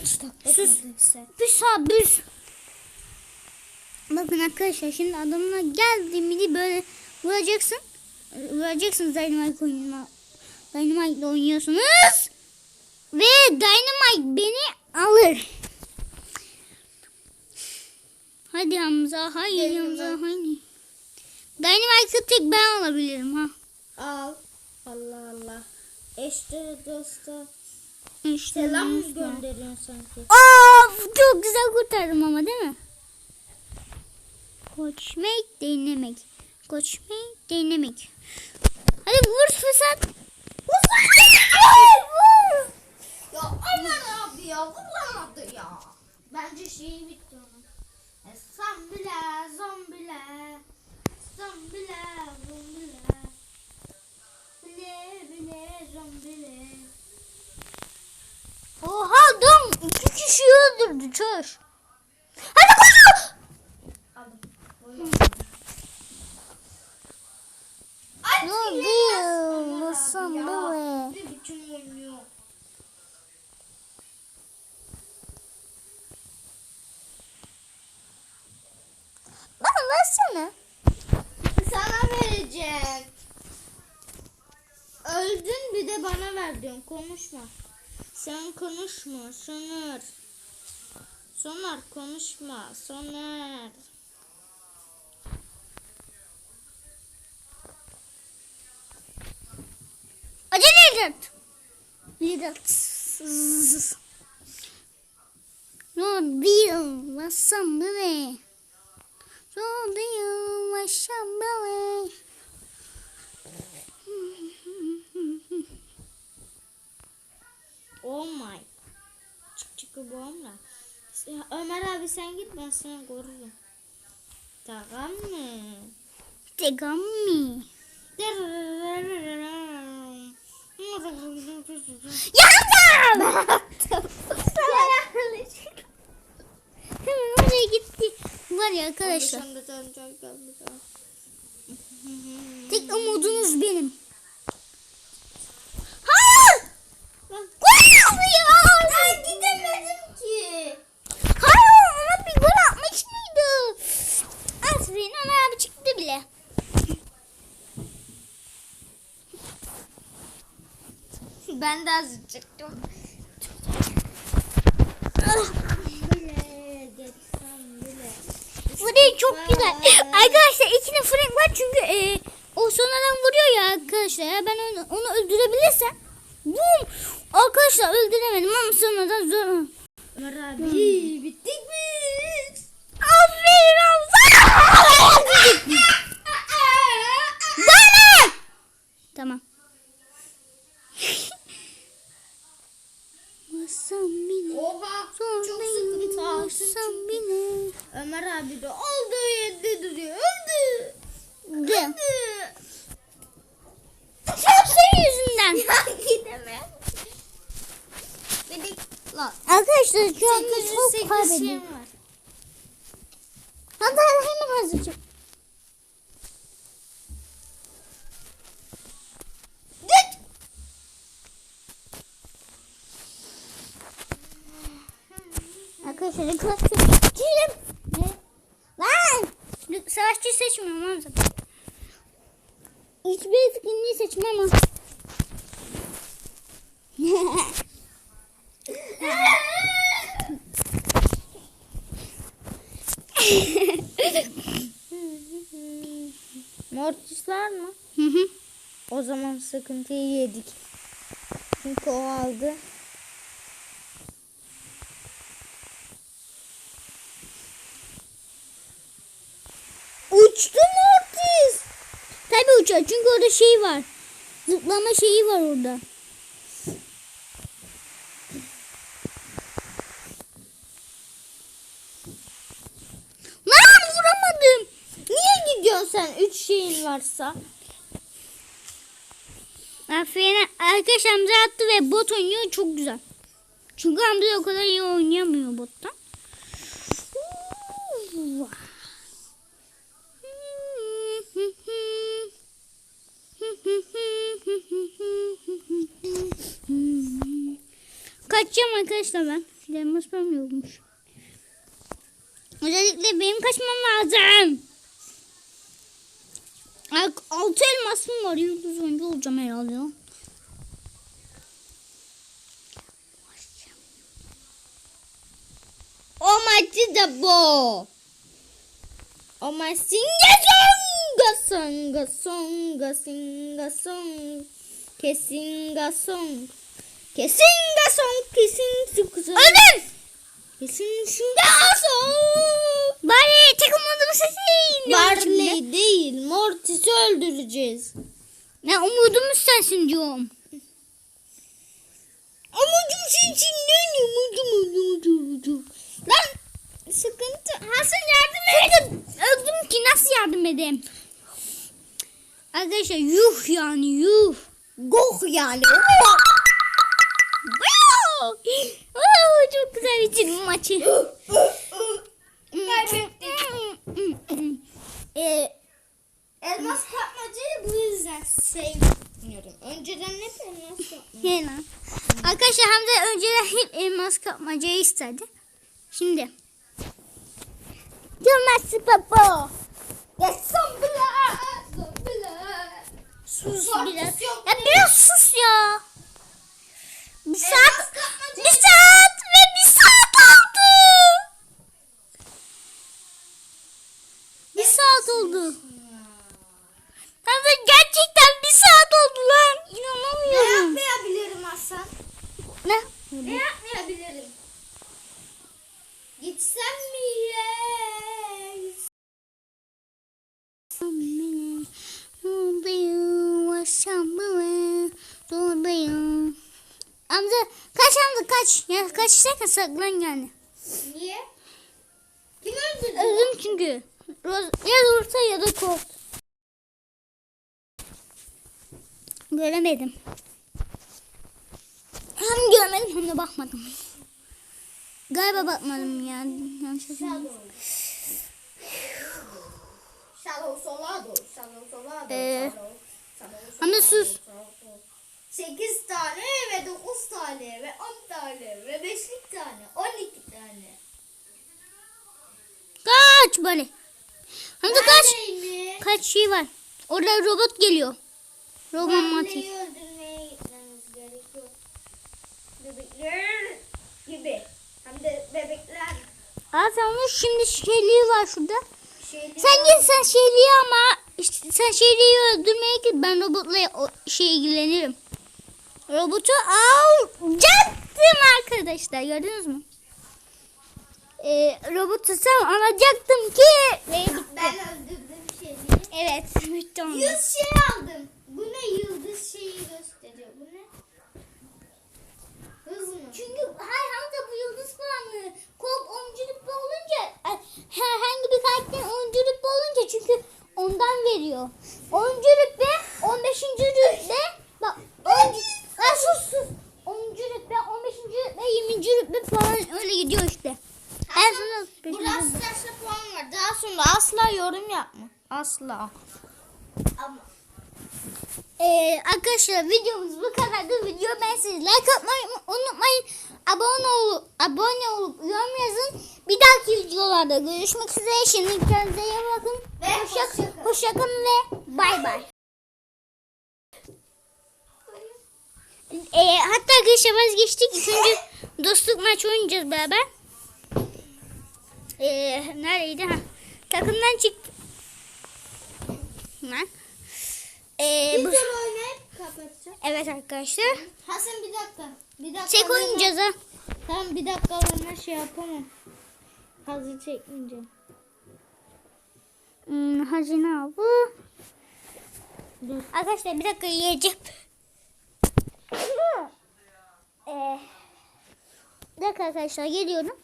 Kaç dakika? Sus. Bir saat bir. Bakın arkadaşlar şimdi adamına geldiğimde böyle vuracaksın. Vuracaksınız Dynamite oyununa. Dynamite ile oynuyorsunuz. Ve Dynamite beni alır. Hadi Hamza, haydi Dynamite. Hamza, haydi. Dynamite'ı tek ben alabilirim ha. Al. Allah Allah. Eşte dosta. İşte Selam mı gönderiyorsun sanki? Of çok güzel kurtardım ama değil mi? Koçmek denemek. Koçmek denemek. Hadi vur fırsat. Ya aman abi ya vuramadı ya. Bence şeyi bitti onun. E, sen bile zombile. Sen bile. Bile bile zombile. Oha dom iki kişi öldürdü çöş. Hadi koş. Ne oldu? Nasıl oynuyor? Bana versene. Sana vereceğim. Öldün bir de bana ver diyorum. Konuşma. Sen konuşma. Soner. Soner konuşma. Soner. Acele et. Lidat. No deal. Wasam böyle. No deal. Wasam böyle. Oh my. Çık çık bu omla. Ömer abi sen git ben seni korurum. Tamam mı? Tegami. Ya Yandım. Hemen oraya gitti. Var ya arkadaşlar. Tek umudunuz benim. Hayır! Gol ya! Ben gidemedim ki. Hayır ona bir gol atmış mıydı? Aferin Ömer çıktı bile. Ben de az çıktım. Fırın çok güzel. Arkadaşlar içinde fırın var çünkü e, o sonradan vuruyor ya arkadaşlar. Ben onu, onu öldürebilirsem bum arkadaşlar öldüremedim ama sonradan zor. Ömer abi bittik biz. Aferin Hamza. Bana. Tamam. Masam bile. Oha çok sıkıntı Masam bile. Ömer abi de olduğu yerde duruyor. Öldü. Öldü. Çok senin yüzünden. Ya gidemem. Arkadaşlar şu anda çok 808 kaybediyorum. var. Hadi hemen hazırcım. Git. Klasik seçelim. Ne? Lan! Savaşçı seçmiyorum Hamza. Hiçbir etkinliği seçmem ama. Mortis var mı? Hı hı. O zaman sıkıntıyı yedik. Çünkü o aldı. Uçtu Mortis. Tabii uçar çünkü orada şey var. Zıplama şeyi var orada. Lan vuramadım. Niye gidiyorsun sen? Üç şeyin varsa. Aferin arkadaşlar Hamza attı ve bot oynuyor çok güzel. Çünkü Hamza o kadar iyi oynayamıyor bottan. Kaçacağım arkadaşlar ben. elmas param yokmuş. Özellikle benim kaçmam lazım. Altı elmasım var. Yıldız oyuncu olacağım herhalde. Oh my bo. Oh my singa songa songa singa song. Kesinga song. Kesinga song kesin song. Öldüm. Kesin singa song. Bari tek umudum sesi. Barley değil Mortis'i öldüreceğiz. Ne umudumuz sensin diyorum. Amacım sensin ne umudum umudum umudum. Lan sıkıntı. Hasan yardım et. Öldüm ki nasıl yardım edeyim? Arkadaşlar yuh yani yuh. Goh yani. Çok güzel bitirdim maçı. Ee, elmas kapmacayı bu yüzden sevmiyorum. Önceden hep elmas kapmaca. He lan. Arkadaşlar Hamza önceden hep elmas kapmacayı isterdi. Şimdi. Yılmaz Papa. Son bile. Sus Korkusu biraz. yok Ya biraz sus ya. Bir Elmas saat, bir saat ve bir saat oldu. Bir saat oldu. Hamza gerçekten bir saat oldu lan. Ne İnanamıyorum. yapmayabilirim Hasan? Ne? Ne yapmayabilirim? Gitsem mi ya? Amca kaç amca kaç. Ya kaç sakın saklan yani. Niye? Kim öldürdü? Öldüm çünkü. Roz, ya orta ya da kort. Göremedim. Hem görmedim hem de bakmadım. Galiba bakmadım ya. Yanlış. Shadow Solado. Shadow Solado. Ee, Solado, sus. Shadow- 8 tane ve 9 tane ve 10 tane ve 5'lik tane 12 tane. Kaç böyle. Hamza kaç. Kaç şey var. Orada robot geliyor. Robot Mati. Anneyi öldürmeye gitmemiz gerekiyor. Bebekler gibi. Hem de bebekler Aa tamam şimdi şeyliği var şurada. şeyleri Sen git sen şeyliği ama işte sen şeyliği öldürmeye git. Ben robotla şey ilgilenirim. Robotu alacaktım arkadaşlar. Gördünüz mü? Ee, robotu sen alacaktım ki. Ve bitti. Ben öldürdüm şeyi. Evet bitti oldu. 100 şey aldım. Bu ne yıldız şeyi gösteriyor. Bu ne? Hız mı? Çünkü hayır Hamza bu yıldız puanı 10. rütbe olunca herhangi bir karakterin 10. rütbe olunca çünkü ondan veriyor. 10. rütbe 15. rütbe bak 10. Ay sus sus. 10. rütbe 15. rütbe 20. rütbe falan öyle gidiyor işte. En sonunda Burada sırasında puan var. Daha sonra asla yorum yapma. Asla. Ama Ee, arkadaşlar videomuz bu kadardı. Video ben size like atmayı unutmayın. Abone olup abone olup yorum yazın. Bir dahaki videolarda görüşmek üzere. Şimdi kendinize iyi bakın. Ve Hoşça, hoşça ve bay bay. Ee, hatta arkadaşlar vazgeçtik. Üçüncü dostluk maç oynayacağız beraber. Ee, neredeydi? Ha. Takımdan çıktı. Lan. Bir bu... Evet arkadaşlar. Hasan bir dakika. Bir dakika. Tek oynayacağız ha. Tamam bir dakika ben şey yapamam. Hazır çekmeyeceğim. Hmm, hazine avı. Arkadaşlar bir dakika yiyeceğim. Ee, bir dakika arkadaşlar geliyorum.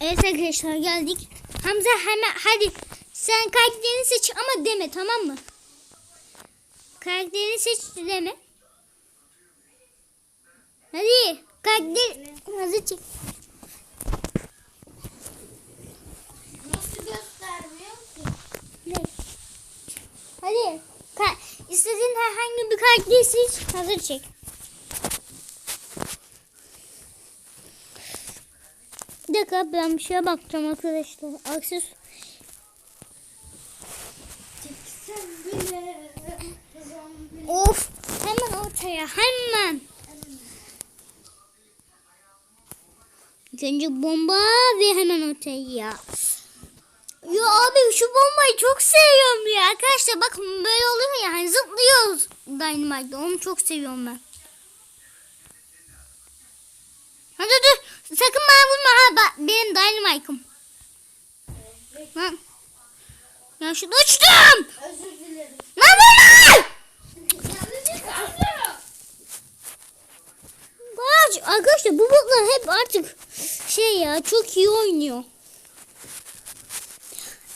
Evet arkadaşlar geldik. Hamza hemen hadi sen karakterini seç ama deme tamam mı? Karakterini seç deme. Hadi karakter hazır çek. Hadi. Ka istediğin herhangi bir kartı seç. Hazır çek. Bir dakika ben bir şeye bakacağım arkadaşlar. Akses. Of hemen ortaya hemen. İlk bomba ve hemen ortaya. Ya abi şu bombayı çok seviyorum ya. Arkadaşlar bakın böyle oluyor ya hani zıplıyoruz Dynamite'da onu çok seviyorum ben. Ha dur sakın bana vurma ha bak, benim Dynamite'ım. Lan. Ya şurada uçtum. Özür dilerim. Lan vurma. Arkadaşlar bu botlar hep artık şey ya çok iyi oynuyor.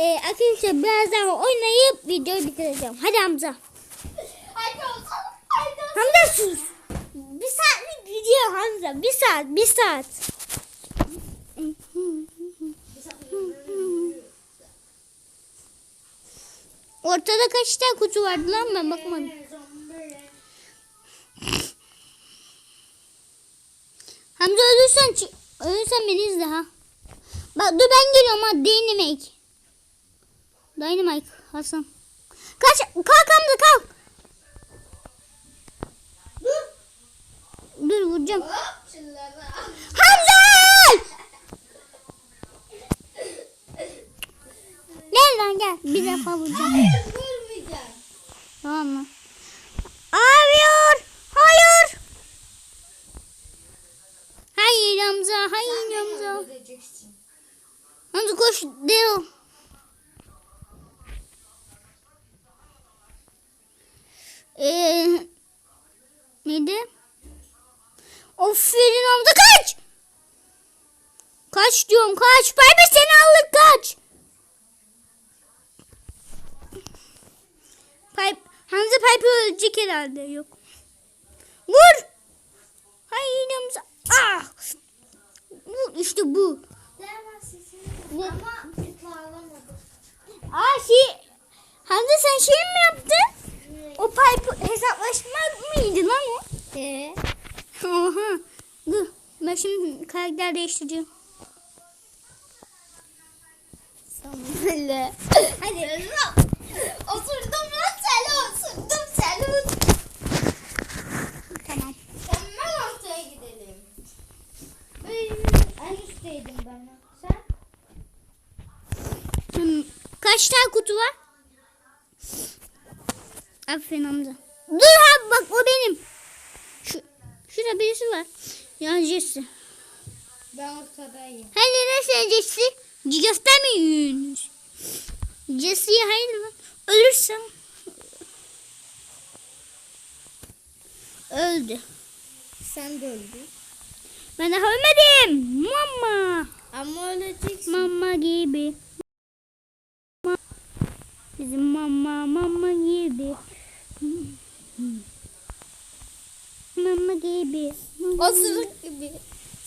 Ee, arkadaşlar biraz daha oynayıp videoyu bitireceğim. Hadi Hamza. Hamza sus. Bir saatlik video Hamza. Bir saat, bir saat. Ortada kaç tane kutu vardı lan ben bakmadım. Hamza ölürsen, ölürsen beni izle ha. Bak dur ben geliyorum ha. Dynamite. Dynamite Hasan. Kaç, kalk Hamza kalk. Dur. Dur vuracağım. Hamza! Gel lan gel. Bir defa vuracağım. Hayır vurmayacağım. Tamam mı? Hayır. Hayır. Hayır Hamza. Hayır. Hamza koş. Daryl. Ee, neydi? Aferin Hamza kaç. Kaç diyorum kaç. Piper seni alır kaç. Pipe, Hamza Piper ölecek herhalde yok. Vur. Hayır Hamza. Ah. Bu işte bu. Ne? Aa şey. Hamza sen şey mi yaptın? O pipe hesaplaşmak mıydı lan o? Ee? Oha. Dur. Ben şimdi karakter değiştireceğim. Böyle. Hadi. Oturdum lan seni oturdum seni. Tamam. Hemen ortaya gidelim. En üstteydim ben. Sen? Kaç tane kutu var? Aferin Hamza. Dur abi bak o benim. Şu, şurada birisi var. Ya Jesse. Ben ortadayım. Hani neresi Jesse? Göstermiyorsunuz. Jesse'ye hayır lan. Ölürsem. Öldü. Sen de öldün. Ben daha ölmedim. Mama. Ama öleceksin. Mama gibi. Ma- Bizim mama mama gibi. Mama gibi. Osuruk gibi.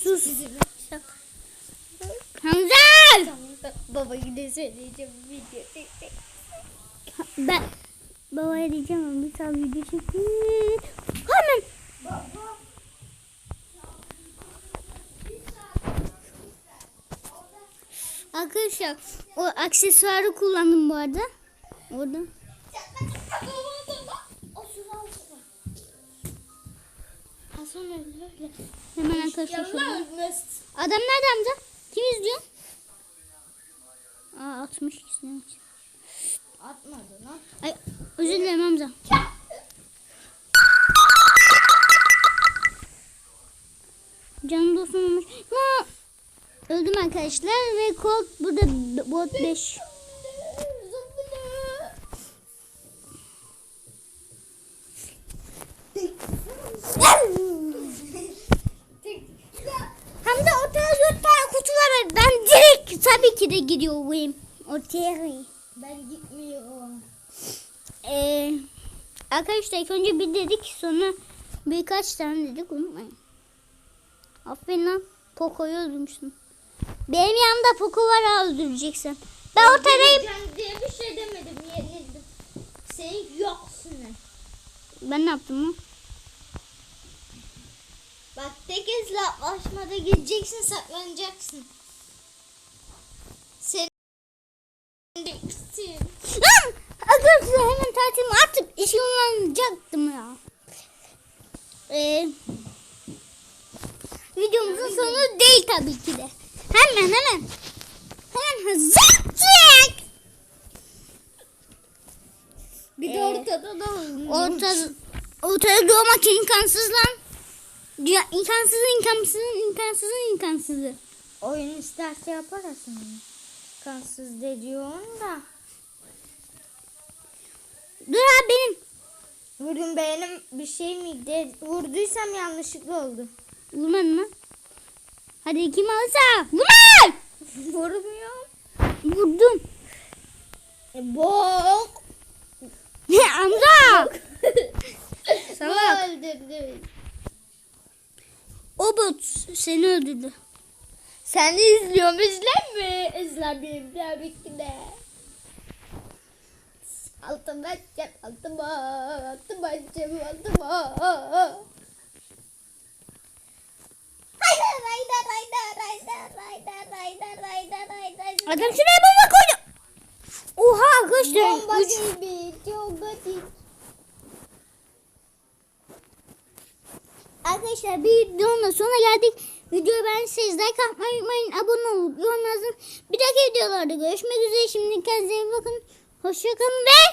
Sus. Bizim. Hamza! Baba yine söyleyeceğim video. Ben babaya diyeceğim ama bir tane video çekeyim. Hemen. Arkadaşlar o aksesuarı kullandım bu arada. Orada. Hemen arkadaşlar. Adam nerede amca? Kim izliyor? Aa 60 izlemiş. Atmadı lan. Ay özür dilerim amca. Canım dostum olmuş. Öldüm arkadaşlar ve kod burada bot 5. Hem de ortaya 4 tane kutu var. Ben direkt tabii ki de gidiyorum. Ortaya. Ben gitmiyorum. Ee, arkadaşlar ilk önce bir dedik sonra birkaç tane dedik unutmayın. Aferin lan. Poco'yu öldürmüşsün. Benim yanımda Poco var ha öldüreceksin. Ben ortadayım. Geleceğim diye bir şey demedim. Yenildim. Sen yoksun. Ben ne yaptım lan? Bak tek hesaplaşmada gideceksin saklanacaksın. Sanacaktım ya. Ee, videomuzun sonu değil tabii ki de. Hemen hemen. Hemen hızlıcık. Bir de Ee, ortada da Ortada, ortada doğmak imkansız lan. Dünya, imkansız, imkansız, imkansız, imkansızı. oyun isterse yapar aslında. Kansız de diyorsun da. Dur abi benim. Bugün benim bir şey miydi? Vurduysam yanlışlıkla oldu. Vurmadın mı? Hadi kim alırsa. Vurma! Vurmuyorum. Vurdum. E, bok. Ne amca? Salak. öldürdü. O bot seni öldürdü. Sen de izliyorum izleme. İzlemiyorum tabii ki de. Hayda hayda hayda hayda hayda hayda hayda hayda. Adam şuraya bomba koydu. Oha arkadaşlar. Bomba üç- gibi çok kötü. Arkadaşlar bir videonun sonuna geldik. Videoyu beğendiyseniz like atmayı unutmayın. Abone olup yorum yazın. Bir dahaki videolarda görüşmek üzere. Şimdi kendinize iyi bakın. Hoşçakalın ve